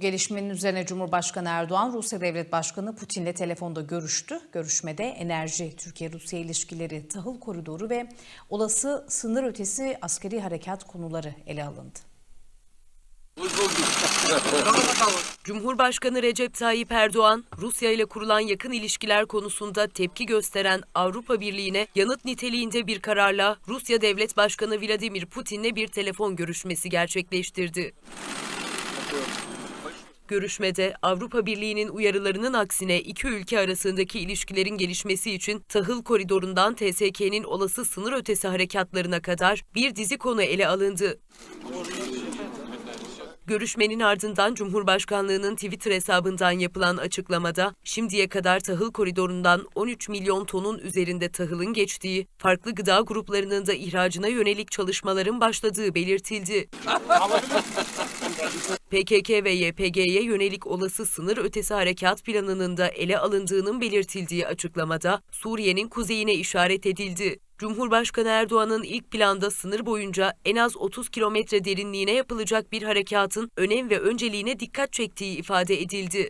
Gelişmenin üzerine Cumhurbaşkanı Erdoğan, Rusya Devlet Başkanı Putin'le telefonda görüştü. Görüşmede enerji, Türkiye-Rusya ilişkileri, tahıl koridoru ve olası sınır ötesi askeri harekat konuları ele alındı. Cumhurbaşkanı Recep Tayyip Erdoğan, Rusya ile kurulan yakın ilişkiler konusunda tepki gösteren Avrupa Birliği'ne yanıt niteliğinde bir kararla Rusya Devlet Başkanı Vladimir Putin'le bir telefon görüşmesi gerçekleştirdi. Görüşmede Avrupa Birliği'nin uyarılarının aksine iki ülke arasındaki ilişkilerin gelişmesi için tahıl koridorundan TSK'nin olası sınır ötesi harekatlarına kadar bir dizi konu ele alındı. Görüşmenin ardından Cumhurbaşkanlığının Twitter hesabından yapılan açıklamada şimdiye kadar tahıl koridorundan 13 milyon tonun üzerinde tahılın geçtiği, farklı gıda gruplarının da ihracına yönelik çalışmaların başladığı belirtildi. PKK ve YPG'ye yönelik olası sınır ötesi harekat planının da ele alındığının belirtildiği açıklamada Suriye'nin kuzeyine işaret edildi. Cumhurbaşkanı Erdoğan'ın ilk planda sınır boyunca en az 30 kilometre derinliğine yapılacak bir harekatın önem ve önceliğine dikkat çektiği ifade edildi.